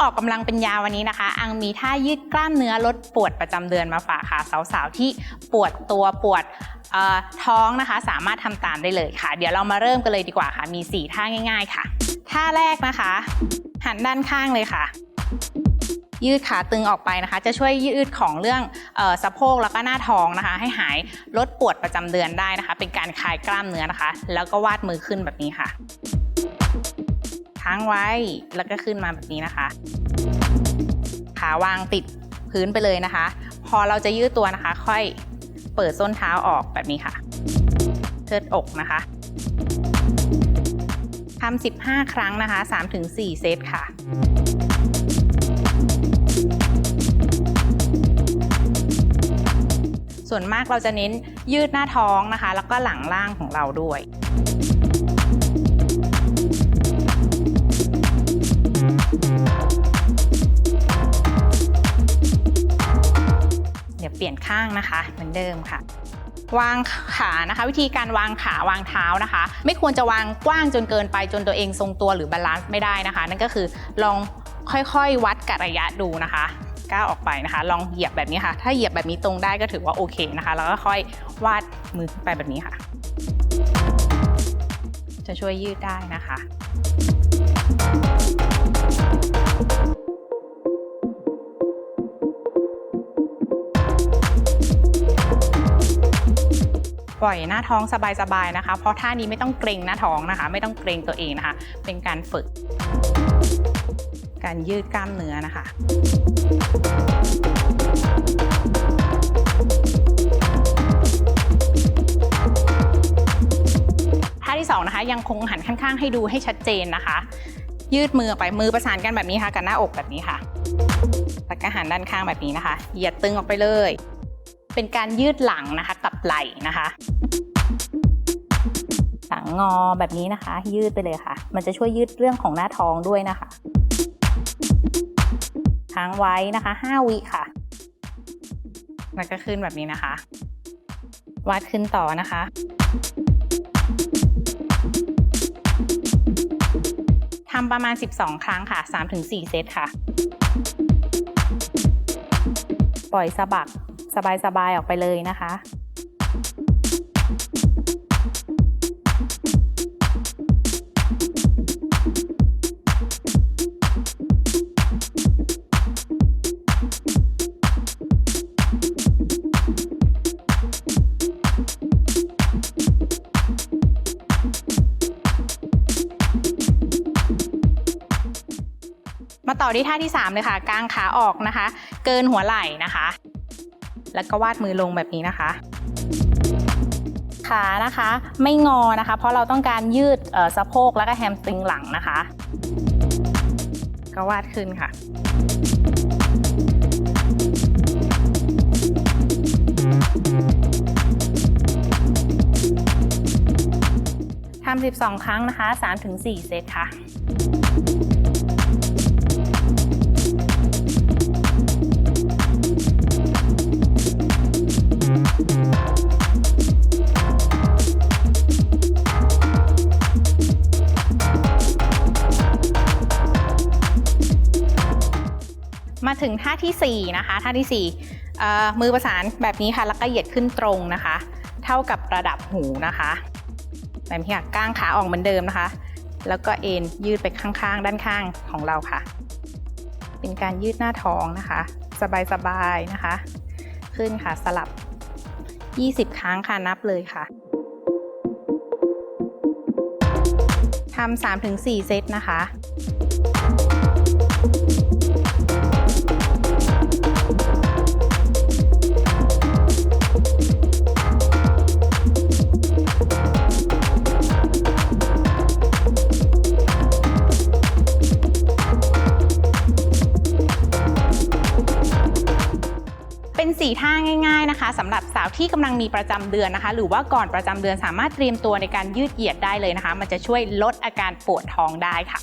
ออกกำลังเป็นยาวันนี้นะคะ อังมีท่ายืดกล้ามเนื้อลดปวดประจำเดือนมาฝากค่ะสาวๆที่ปวดตัวปวดท้องนะคะ สามารถทำตามได้เลยค่ะ เดี๋ยวเรามาเริ่มกันเลยดีกว่าค่ะ มี 4 ท่าง่าย ๆ ค่ะ ท่าแรกนะคะ หันด้านข้างเลยค่ะ ยืดขาตึงออกไปนะคะ จะช่วยยืดของเรื่องออสะโพกแล้วก็หน้าท้องนะคะ ให้หายลดปวดประจำเดือนได้นะคะ เป็นการคลายกล้ามเนื้อนะคะ แล้วก็วาดมือขึ้นแบบนี้ค่ะ ค้างไว้ แล้วก็ขึ้นมาแบบนี้นะคะ ขาวางติดพื้นไปเลยนะคะ พอเราจะยืดตัวนะคะ ค่อยเปิดส้นเท้าออกแบบนี้ค่ะ เทิดอกนะคะทำ15 ครั้งนะคะ 3-4 เซตค่ะส่วนมากเราจะเน้นยืดหน้าท้องนะคะ แล้วก็หลังล่างของเราด้วย ปลี่ยนข้างนะคะ เหมือนเดิมค่ะ วางขานะคะ วิธีการวางขาวางเท้านะคะ ไม่ควรจะวางกว้างจนเกินไปจนตัวเองทรงตัวหรือบาลานซ์ไม่ได้นะคะ นั่นก็คือลองค่อยๆ วัดกะระยะดูนะคะก้าวออกไปนะคะ ลองเหยียบแบบนี้ค่ะ ถ้าเหยียบแบบนี้ตรงได้ก็ถือว่าโอเคนะคะ แล้วก็ค่อยวาดมือไปแบบนี้ค่ะ จะช่วยยืดได้นะคะ ปล่อยหน้าท้องสบายๆนะคะ เพราะท่านี้ไม่ต้องเกรงหน้าท้องนะคะ ไม่ต้องเกรงตัวเองนะคะ เป็นการฝึก การยืดกล้ามเนื้อนะคะท่าที่สองนะคะยังคงหันข้างๆ ให้ดูให้ชัดเจนนะคะ ยืดมือไปมือประสานกันแบบนี้ค่ะกับหน้าอกแบบนี้ค่ะแล้วก็หันด้านข้างแบบนี้นะคะ เหยียดตึงออกไปเลย เป็นการยืดหลังนะคะกับไหล่นะคะ หลังงอแบบนี้นะคะ ยืดไปเลยค่ะ มันจะช่วยยืดเรื่องของหน้าท้องด้วยนะคะค้างไว้นะคะ 5 วิค่ะ แล้วก็ขึ้นแบบนี้นะคะวาดขึ้นต่อนะคะ ทำประมาณ 12 ครั้งค่ะ 3-4 เซตค่ะ ปล่อยสะบัก สบายๆออกไปเลยนะคะมาต่อที่ท่าที่3เลยค่ะกางขาออกนะคะ เกินหัวไหล่นะคะ แล้วก็วาดมือลงแบบนี้นะคะขานะคะไม่งอนะคะ เพราะเราต้องการยืดสะโพกแล้วก็แฮมสตริงหลังนะคะ ก็วาดขึ้นค่ะทำ12 ครั้งนะคะ 3-4 เซตค่ะ มาถึงท่าทีสี่4นะคะท่าที่4มือประสานแบบนี้ค่ะแล้วก็เหยียดขึ้นตรงนะคะ เท่ากับระดับหูนะคะแบบนี้ค่ะก้างขาออกเหมือนเดิมนะคะ แล้วก็เอ็นยืดไปข้างๆ ด้านข้างของเราค่ะ เป็นการยืดหน้าท้องนะคะ สบายๆนะคะ ขึ้นค่ะสลับ 20 ครั้งค่ะนับเลยค่ะทำ3-4 เซตนะคะายนะคะสำหรับสาวที่กำลังมีประจำเดือนนะคะ หรือว่าก่อนประจำเดือนสามารถเตรียมตัวในการยืดเหยียดได้เลยนะคะ มันจะช่วยลดอาการปวดท้องได้ค่ะ